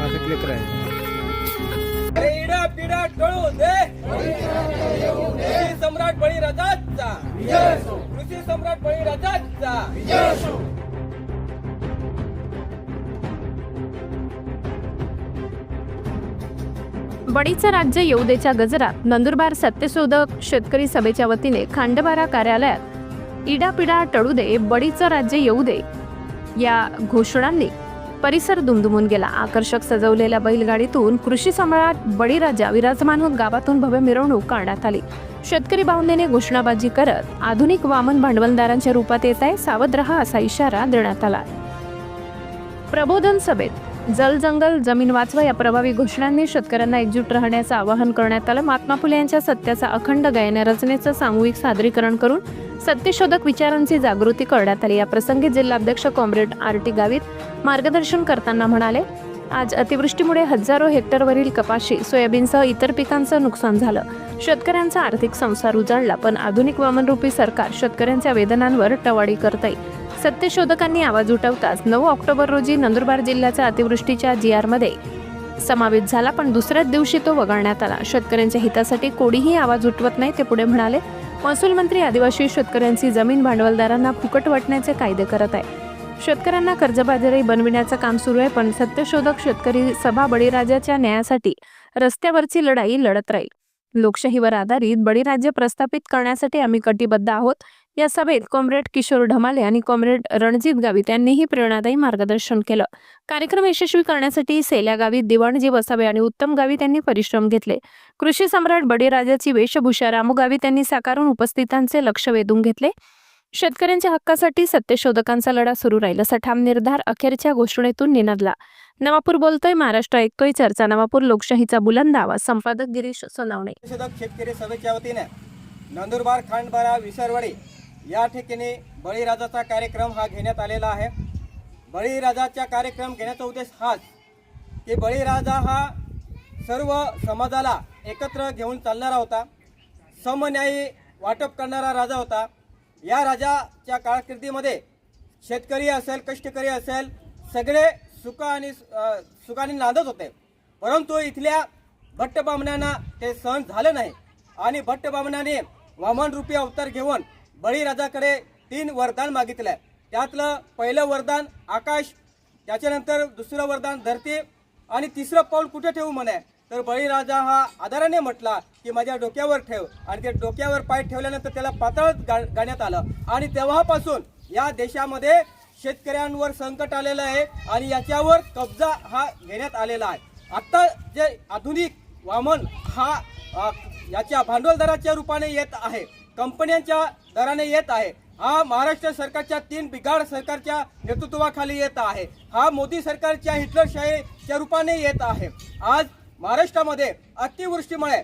आता क्लिक करायचं दे. कृषी सम्राट बळीराजाचा. कृषी सम्राट बळीराजाचा. बडीचं राज्य येऊ देच्या गजरात नंदुरबार सत्यशोधक शेतकरी सभेच्या वतीने खांडबारा कार्यालयात इडापिडा टळू दे बडीचं राज्य येऊ दे या घोषणांनी परिसर दुमदुमून गेला. आकर्षक सजवलेल्या बैलगाडीतून कृषी सम्राट बळीराजा विराजमान होत गावातून भव्य मिरवणूक काढण्यात आली. शेतकरी बावंदेने घोषणाबाजी करत आधुनिक वामन भांडवलदारांच्या रूपात येत आहे सावध रहा असा इशारा देण्यात आला. प्रबोधन सभेत जल जंगल जमीन वाचवा या प्रभावी घोषणांनी शेतकऱ्यांना एकजूट राहण्याचं आवाहन करण्यात आलं. महात्मा फुले यांच्या सत्याचा अखंड गायन रचनेचं सामूहिक सादरीकरण करून सत्यशोधक विचारांची जागृती करण्यात आली. या प्रसंगी जिल्हाध्यक्ष कॉम्रेड आर टी गावित मार्गदर्शन करताना म्हणाले आज अतिवृष्टीमुळे हजारो हेक्टरवरील कपाशी सोयाबीनसह इतर पिकांचं नुकसान झालं. शेतकऱ्यांचा आर्थिक संसार उजाडला पण आधुनिक वामनरूपी सरकार शेतकऱ्यांच्या वेदनांवर टवाळी आहे सत्यशोधकांनी आवाज उठवताच नऊ ऑक्टोबर रोजी नंदुरबार जिल्ह्याच्या अतिवृष्टीच्या जी आरमध्ये समावेश झाला पण दुसऱ्याच दिवशी तो वगळण्यात आला. शेतकऱ्यांच्या हितासाठी कोणीही आवाज उठवत नाही ते पुढे म्हणाले महसूल मंत्री आदिवासी शेतकऱ्यांची जमीन भांडवलदारांना फुकट वाटण्याचे कायदे करत आहे. शेतकऱ्यांना कर्जबाजारी बनविण्याचं काम सुरू आहे पण सत्यशोधक शेतकरी सभा बळीराजाच्या न्यायासाठी रस्त्यावरची लढाई लढत राहील. लोकशाहीवर आधारित बळीराज्य प्रस्थापित करण्यासाठी आम्ही कटिबद्ध आहोत. या सभेत कॉम्रेड किशोर ढमाले आणि कॉम्रेड रणजित गावित यांनीही प्रेरणादायी मार्गदर्शन केलं. कार्यक्रम यशस्वी करण्यासाठी सेल्या गावित दिवाणजी वसावे आणि उत्तम गावित यांनी परिश्रम घेतले. कृषी सम्राट बडीराजाची वेशभूषा रामू गावित यांनी साकारून उपस्थितांचे लक्ष वेधून घेतले. शेतकऱ्यांच्या हक्कासाठी सत्यशोधकांचा लढा सुरू राहील. असा ठाम निर्धार अखेरच्या घोषणेतून निनदला. नवापूर बोलतोय महाराष्ट्र ऐकतोय चर्चा. नवापूर लोकशाहीचा बुलंद आवाज. संपादक गिरीश सोनावणे. शेतकरी सभेच्या वतीने नंदुरबार खांडबारा विसरवाडी या ठिकाणी बळीराजाचा कार्यक्रम हा घेण्यात आलेला आहे. बळीराजाचा कार्यक्रम घेण्याचा उद्देश हाच की बळीराजा हा सर्व समाजाला एकत्र घेऊन चालणारा होता. समन्यायी वाटप करणारा राजा होता. या राजाच्या कारकिर्दीमध्ये शेतकरी असेल कष्टकरी असेल सगळे सुख आणि सुखाने नांदत होते. परंतु इथल्या भट्ट बामण्यांना ते सहन झालं नाही. आणि भट्ट बामणाने वामनरूपी अवतार घेऊन बळीराजाकडे तीन वरदान मागितलं त्यातलं पहिलं वरदान आकाश त्याच्यानंतर दुसरं वरदान धरती आणि तिसरं पाऊल कुठे ठेवू म्हणे? तर बळीराजा हा आदराने म्हटला की माझ्या डोक्यावर ठेव. आणि ते डोक्यावर पाय ठेवल्यानंतर त्याला पातळ गाण्यात आलं. आणि तेव्हापासून या देशामध्ये शेतकऱ्यांवर संकट आलेलं आहे आणि याच्यावर कब्जा हा घेण्यात आलेला आहे. आत्ता जे आधुनिक वामन हा याच्या भांडवलदाराच्या रूपाने येत आहे. कंपन्यांच्या दराने येत आहे हा महाराष्ट्र सरकारच्या तीन बिघाड सरकारच्या नेतृत्वाखाली येत आहे हा मोदी सरकारच्या हिटलरशाहीच्या रूपाने येत आहे आज महाराष्ट्रामध्ये अतिवृष्टीमुळे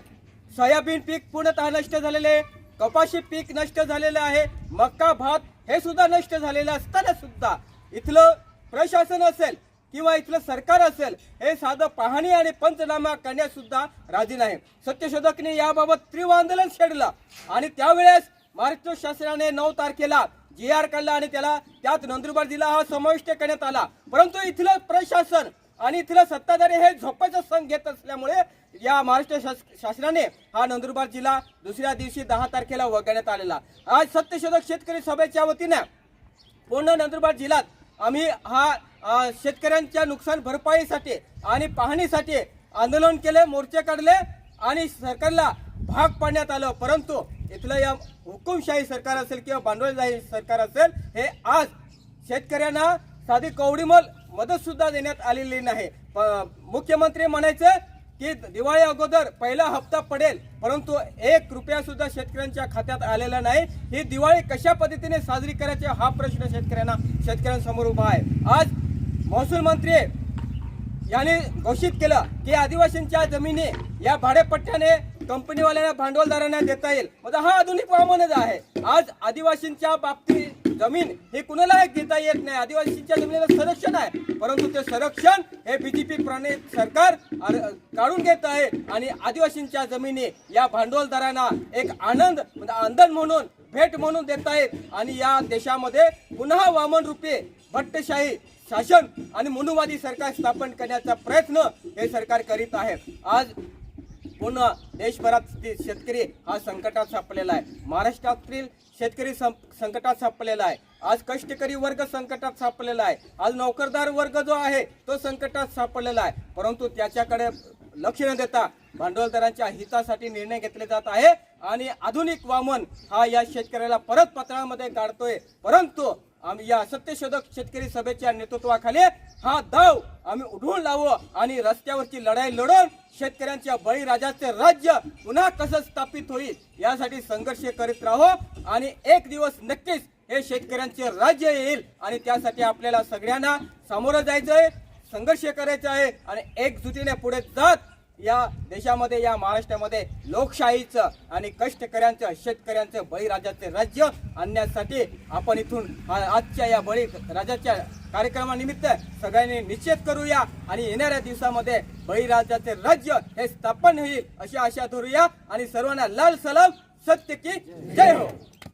सोयाबीन पीक पूर्णतः नष्ट झालेले आहे. कपाशी पीक नष्ट झालेलं आहे मक्का भात हे सुद्धा नष्ट झालेलं असताना सुद्धा इथलं प्रशासन असेल किंवा इथलं सरकार असेल हे साधं पाहणी आणि पंचनामा करण्यास सुद्धा राजी नाही. सत्यशोधकने याबाबत तीव्र आंदोलन छेडलं आणि त्यावेळेस महाराष्ट्र शासनाने नऊ तारखेला जी आर काढला आणि त्याला त्यात नंदुरबार जिल्हा हा समाविष्ट करण्यात आला. परंतु इथलं प्रशासन आणि इथलं सत्ताधारी हे झोपायचा संघ घेत असल्यामुळे या महाराष्ट्र शास- शासनाने हा नंदुरबार जिल्हा दुसऱ्या दिवशी दहा तारखेला वगळण्यात आलेला. आज सत्यशोधक शेतकरी सभेच्या वतीने पूर्ण नंदुरबार जिल्ह्यात आम्ही हा शेतकऱ्यांच्या नुकसान भरपाईसाठी आणि पाहणीसाठी आंदोलन केले मोर्चे काढले आणि सरकारला भाग पाडण्यात आलं. परंतु इथलं या हुकुमशाही सरकार असेल किंवा भांडवलशाही सरकार असेल हे आज शेतकऱ्यांना साधी कवडीमोल मदत सुद्धा देण्यात आलेली नाही. मुख्यमंत्री म्हणायचे की दिवाळी अगोदर पहिला हप्ता पडेल परंतु एक रुपया सुद्धा शेतकऱ्यांच्या खात्यात आलेला नाही. ही दिवाळी कशा पद्धतीने साजरी करायची हा प्रश्न शेतकऱ्यांना शेतकऱ्यांसमोर उभा आहे. आज महसूल मंत्री यांनी घोषित केलं की आदिवासींच्या जमिनी या भाडेपट्ट्याने कंपनीवाल्यांना भांडवलदारांना देता येईल. म्हणजे हा आधुनिक वामनच आहे आज आदिवासींच्या बाबतीत जमीन हे कुणाला घेता येत नाही. आदिवासींच्या जमिनीला संरक्षण आहे. परंतु ते संरक्षण हे बीजेपी प्रणित सरकार काढून घेत आहे आणि आदिवासींच्या जमिनी या भांडवलदारांना एक आनंद म्हणजे आनंद म्हणून भेट म्हणून देत आहेत आणि या देशामध्ये पुन्हा वामन रूपी भट्टशाही शासन आणि मनुवादी सरकार स्थापन करण्याचा प्रयत्न हे सरकार करीत आहे. आज पुन्हा देशभरात शेतकरी हा संकटात सापलेला आहे. महाराष्ट्रातील शेतकरी सं- संकटात सापडलेला आहे. आज कष्टकरी वर्ग संकटात सापलेला आहे. आज नोकरदार वर्ग जो आहे तो संकटात सापडलेला आहे. परंतु त्याच्याकडे लक्ष न देता भांडवलदारांच्या हितासाठी निर्णय घेतले जात आहे. आणि आधुनिक वामन हा या शेतकऱ्याला परत पत्रामध्ये काढतोय. परंतु आम्ही या सत्यशोधक शेतकरी सभेच्या नेतृत्वाखाली हा दाव आम्ही उडवून लावू आणि रस्त्यावरची लढाई लढून शेतकऱ्यांच्या बळीराजाचे राज्य पुन्हा कसं स्थापित होईल यासाठी संघर्ष करीत राहू आणि एक दिवस नक्कीच हे शेतकऱ्यांचे राज्य येईल आणि त्यासाठी आपल्याला सगळ्यांना सामोरं जायचंय संघर्ष करायचा आहे आणि एकजुटीने पुढे जात या देशामध्ये या महाराष्ट्रामध्ये लोकशाहीचं आणि कष्टकऱ्यांचं शेतकऱ्यांचं बळीराजाचे राज्य आणण्यासाठी आपण इथून आजच्या या बळी राजाच्या कार्यक्रमानिमित्त सगळ्यांनी निश्चित करूया आणि येणाऱ्या दिवसामध्ये बळीराजाचे राज्य हे स्थापन होईल अशी आशा धरूया. आणि सर्वांना लाल सलाम सत्य की जय हो.